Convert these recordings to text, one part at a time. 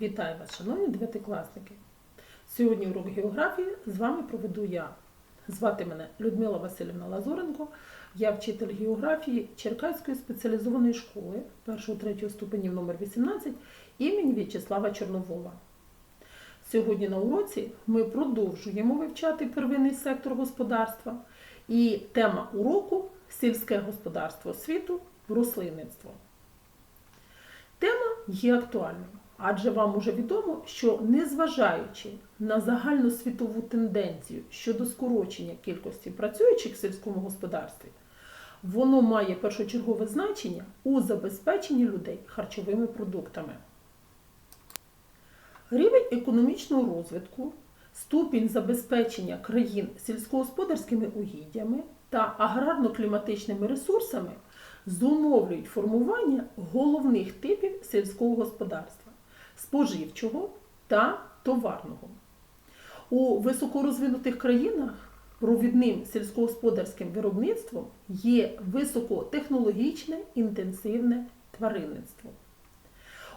Вітаю вас, шановні дев'ятикласники! Сьогодні урок географії з вами проведу я. Звати мене Людмила Васильівна Лазоренко. Я вчитель географії Черкаської спеціалізованої школи 1-3 ступенів номер 18 імені В'ячеслава Чорновола. Сьогодні на уроці ми продовжуємо вивчати первинний сектор господарства і тема уроку сільське господарство світу, рослинництво. Тема є актуальною, адже вам уже відомо, що незважаючи на загальносвітову тенденцію щодо скорочення кількості працюючих в сільському господарстві, воно має першочергове значення у забезпеченні людей харчовими продуктами. Рівень економічного розвитку, ступінь забезпечення країн сільськогосподарськими угіддями та аграрно-кліматичними ресурсами зумовлюють формування головних типів сільського господарства споживчого та товарного. У високорозвинутих країнах провідним сільськогосподарським виробництвом є високотехнологічне інтенсивне тваринництво.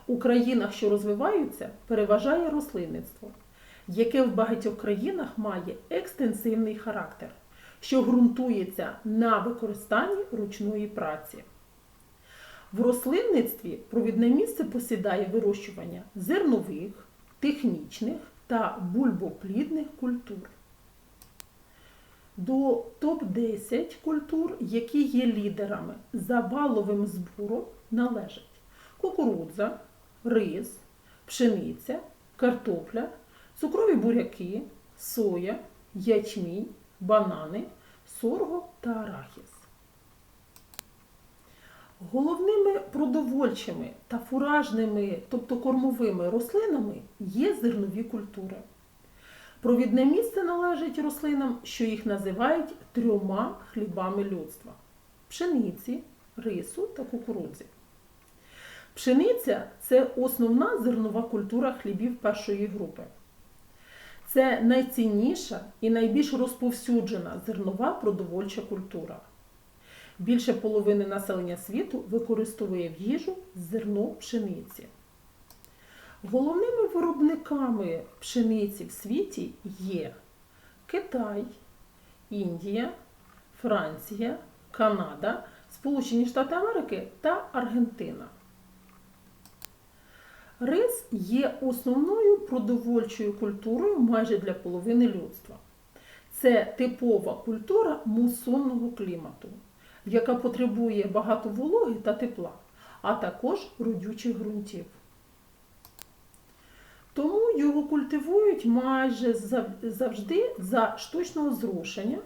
У країнах, що розвиваються, переважає рослинництво, яке в багатьох країнах має екстенсивний характер, що ґрунтується на використанні ручної праці. В рослинництві провідне місце посідає вирощування зернових, технічних та бульбоплідних культур. До топ-10 культур, які є лідерами за валовим збором, належать кукурудза, рис, пшениця, картопля, цукрові буряки, соя, ячмінь, банани, сорго та арахіс. Головними продовольчими та фуражними, тобто кормовими рослинами є зернові культури. Провідне місце належить рослинам, що їх називають трьома хлібами людства пшениці, рису та кукурудзі. Пшениця це основна зернова культура хлібів першої групи. Це найцінніша і найбільш розповсюджена зернова продовольча культура. Більше половини населення світу використовує в їжу зерно пшениці. Головними виробниками пшениці в світі є Китай, Індія, Франція, Канада, Сполучені Штати Америки та Аргентина. Рис є основною продовольчою культурою майже для половини людства. Це типова культура мусонного клімату, яка потребує багато вологи та тепла, а також родючих ґрунтів. Тому його культивують майже завжди за штучного зрушення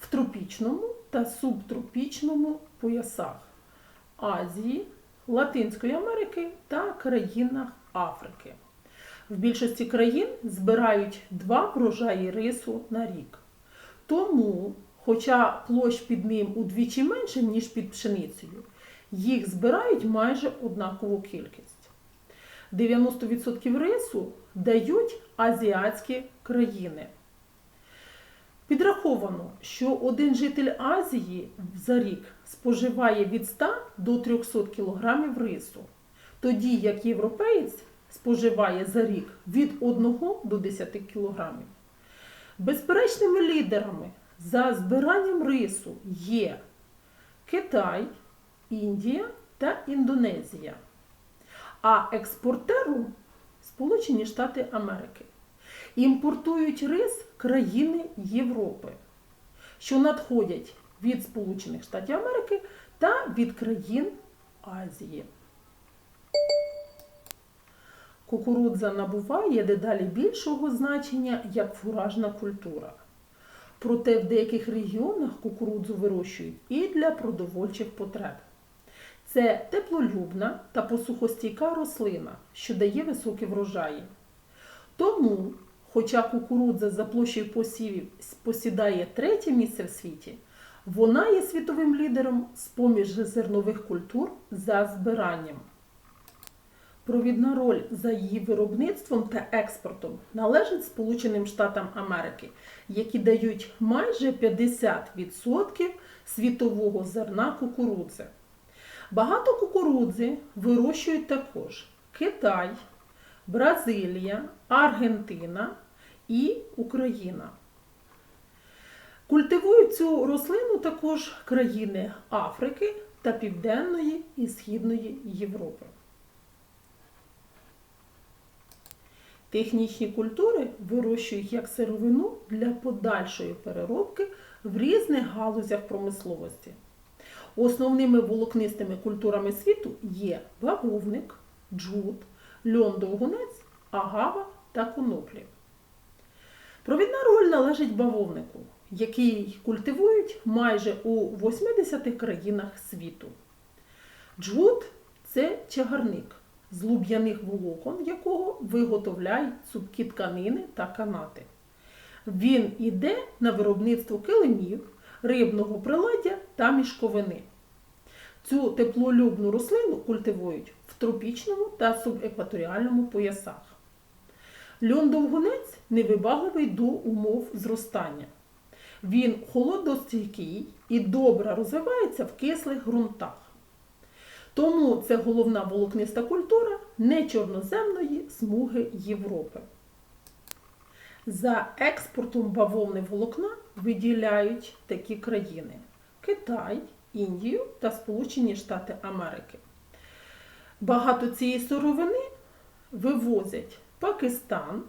в тропічному та субтропічному поясах Азії, Латинської Америки та країнах Африки. В більшості країн збирають два врожаї рису на рік. Тому, хоча площ під ним удвічі менше, ніж під пшеницею, їх збирають майже однакову кількість. 90% рису дають азіатські країни. Підраховано, що один житель Азії за рік споживає від 100 до 300 кг рису, тоді як європеєць споживає за рік від 1 до 10 кг. Безперечними лідерами за збиранням рису є Китай, Індія та Індонезія, а експортером Сполучені Штати Америки. Імпортують рис країни Європи, що надходять від Сполучених Штатів Америки та від країн Азії. Кукурудза набуває дедалі більшого значення як фуражна культура. Проте в деяких регіонах кукурудзу вирощують і для продовольчих потреб. Це теплолюбна та посухостійка рослина, що дає високі врожаї. Тому, хоча кукурудза за площею посівів посідає третє місце в світі, вона є світовим лідером з-поміж зернових культур за збиранням. Провідна роль за її виробництвом та експортом належить Сполученим Штатам Америки, які дають майже 50% світового зерна кукурудзи. Багато кукурудзи вирощують також Китай, Бразилія, Аргентина і Україна. Культивують цю рослину також країни Африки та Південної і Східної Європи. Технічні культури вирощують як сировину для подальшої переробки в різних галузях промисловості. Основними волокнистими культурами світу є бавовник, джут, льон-довгунець, агава та коноплі. Провідна роль належить бавовнику, який культивують майже у 80 країнах світу. Джут це чагарник, з луб'яних волокон якого виготовляють цупкі тканини та канати. Він іде на виробництво килимів, рибного приладдя та мішковини. Цю теплолюбну рослину культивують в тропічному та субекваторіальному поясах. Льон-довгунець невибагливий до умов зростання. Він холодостійкий і добре розвивається в кислих ґрунтах. Тому це головна волокниста культура нечорноземної смуги Європи. За експортом бавовни волокна виділяють такі країни: Китай, Індію та Сполучені Штати Америки. Багато цієї сировини вивозять Пакистан,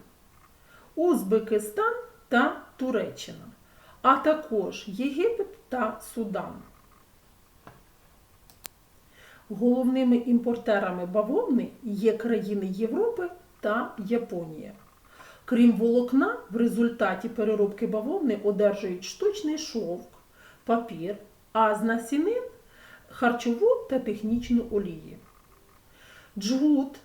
Узбекистан та Туреччина, а також Єгипет та Судан. Головними імпортерами бавовни є країни Європи та Японія. Крім волокна, в результаті переробки бавовни одержують штучний шовк, папір, а з насінин харчову та технічну олії. Джгут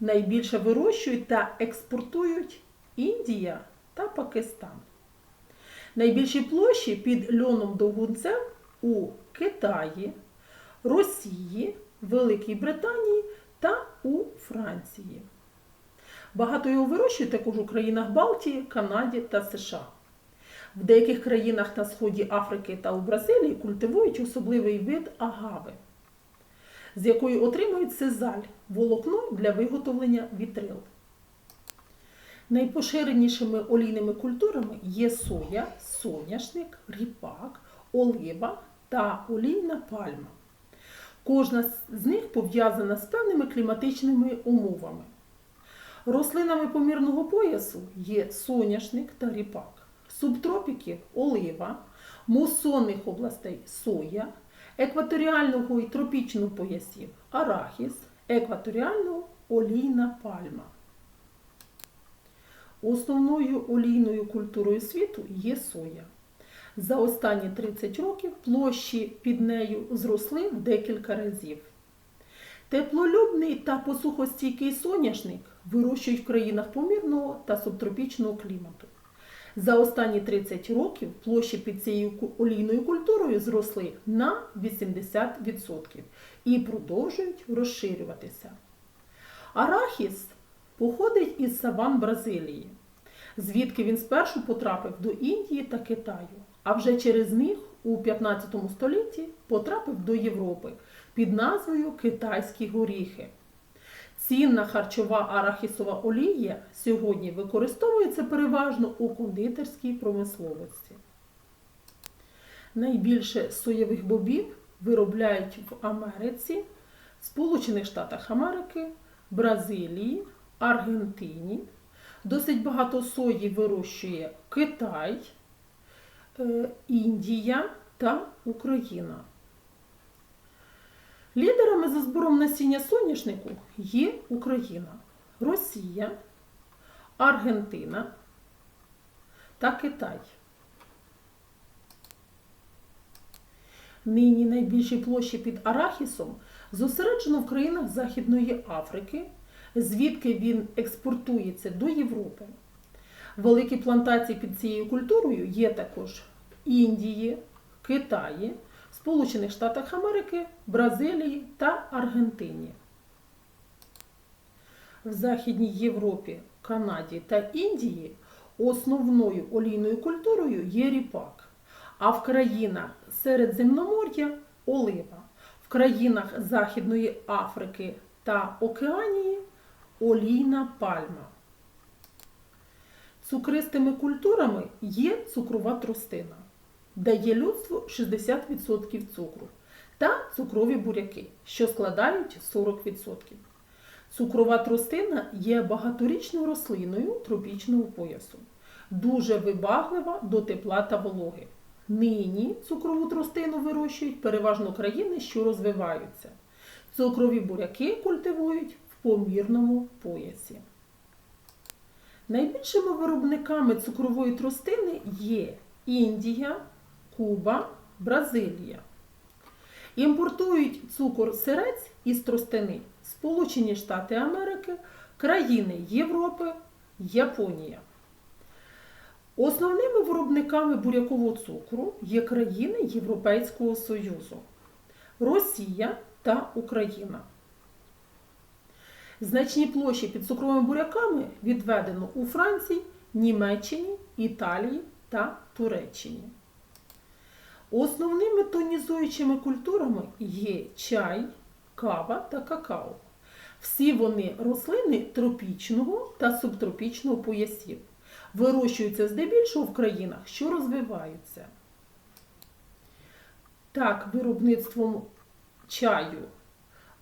найбільше вирощують та експортують Індія та Пакистан. Найбільші площі під льоном довгунцем у Китаї, Росії, Великій Британії та у Франції. Багато його вирощують також у країнах Балтії, Канаді та США. В деяких країнах на сході Африки та у Бразилії культивують особливий вид агави, з якої отримують сизаль волокно для виготовлення вітрил. Найпоширенішими олійними культурами є соя, соняшник, ріпак, олива та олійна пальма. Кожна з них пов'язана з певними кліматичними умовами. Рослинами помірного поясу є соняшник та ріпак, субтропіків олива, мусонних областей соя, екваторіального і тропічного поясів арахіс, екваторіального олійна пальма. Основною олійною культурою світу є соя. За останні 30 років площі під нею зросли в декілька разів. Теплолюбний та посухостійкий соняшник вирощують в країнах помірного та субтропічного клімату. За останні 30 років площі під цією олійною культурою зросли на 80% і продовжують розширюватися. Арахіс походить із саван Бразилії, звідки він спершу потрапив до Індії та Китаю, а вже через них у 15 столітті потрапив до Європи під назвою Китайські горіхи. Цінна харчова арахісова олія сьогодні використовується переважно у кондитерській промисловості. Найбільше соєвих бобів виробляють в Америці, Сполучених Штатах Америки, Бразилії, Аргентині. Досить багато сої вирощує Китай, Індія та Україна. Лідерами за збором насіння соняшнику є Україна, Росія, Аргентина та Китай. Нині найбільші площі під арахісом зосереджено в країнах Західної Африки, звідки він експортується до Європи. Великі плантації під цією культурою є також Індії, Китаї, Сполучених Штатах Америки, Бразилії та Аргентині. В Західній Європі, Канаді та Індії основною олійною культурою є ріпак, а в країнах Середземномор'я олива, в країнах Західної Африки та Океанії олійна пальма. Цукристими культурами є цукрова тростина, дає людству 60% цукру, та цукрові буряки, що складають 40%. Цукрова тростина є багаторічною рослиною тропічного поясу, дуже вибаглива до тепла та вологи. Нині цукрову тростину вирощують переважно країни, що розвиваються. Цукрові буряки культивують в помірному поясі. Найбільшими виробниками цукрової тростини є Індія, Куба, Бразилія. Імпортують цукор сирець із тростини Сполучені Штати Америки, країни Європи, Японія. Основними виробниками бурякового цукру є країни Європейського Союзу, Росія та Україна. Значні площі під цукровими буряками відведено у Франції, Німеччині, Італії та Туреччині. Основними тонізуючими культурами є чай, кава та какао. Всі вони рослини тропічного та субтропічного поясів. Вирощуються здебільшого в країнах, що розвиваються. Так, виробництвом чаю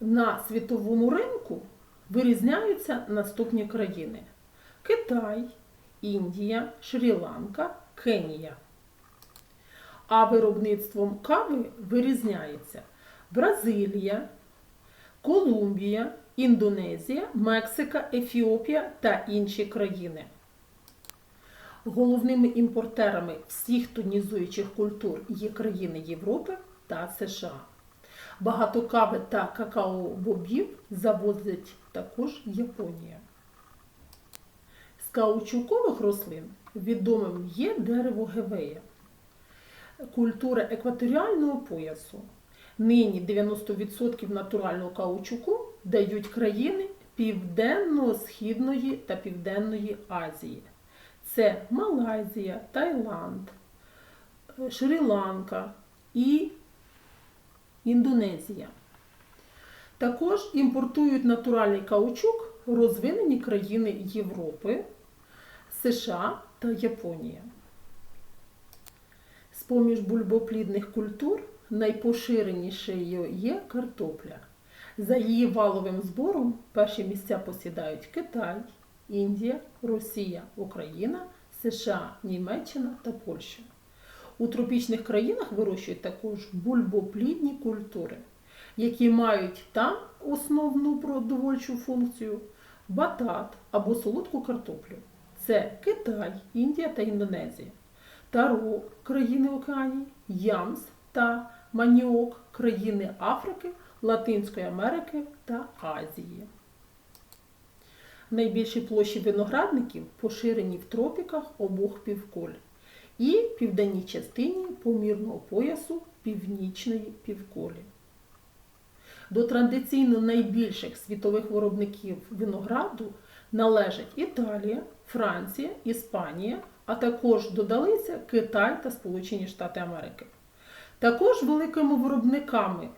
на світовому ринку вирізняються наступні країни: Китай, Індія, Шрі-Ланка, Кенія. А виробництвом кави вирізняється Бразилія, Колумбія, Індонезія, Мексика, Ефіопія та інші країни. Головними імпортерами всіх тонізуючих культур є країни Європи та США. Багато кави та какао-бобів завозить також Японія. З каучукових рослин відомим є дерево гевея, культура екваторіального поясу. Нині 90% натурального каучуку дають країни Південно-Східної та Південної Азії. Це Малайзія, Таїланд, Шрі-Ланка і Індонезія. Також імпортують натуральний каучук розвинені країни Європи, США та Японія. З-поміж бульбоплідних культур найпоширенішою є картопля. За її валовим збором перші місця посідають Китай, Індія, Росія, Україна, США, Німеччина та Польща. У тропічних країнах вирощують також бульбоплідні культури, які мають там основну продовольчу функцію батат або солодку картоплю. Це Китай, Індія та Індонезія, таро країни Океанії, Ямс та Маніок країни Африки, Латинської Америки та Азії. Найбільші площі виноградників поширені в тропіках обох півкуль і південній частині помірного поясу північної півкулі. До традиційно найбільших світових виробників винограду належать Італія, Франція, Іспанія, а також додалися Китай та Сполучені Штати Америки. Також великими виробниками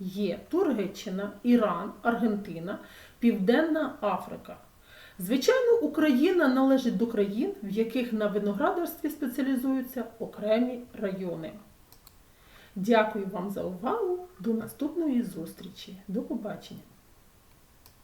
є Туреччина, Іран, Аргентина, Південна Африка. Звичайно, Україна належить до країн, в яких на виноградарстві спеціалізуються окремі райони. Дякую вам за увагу. До наступної зустрічі. До побачення!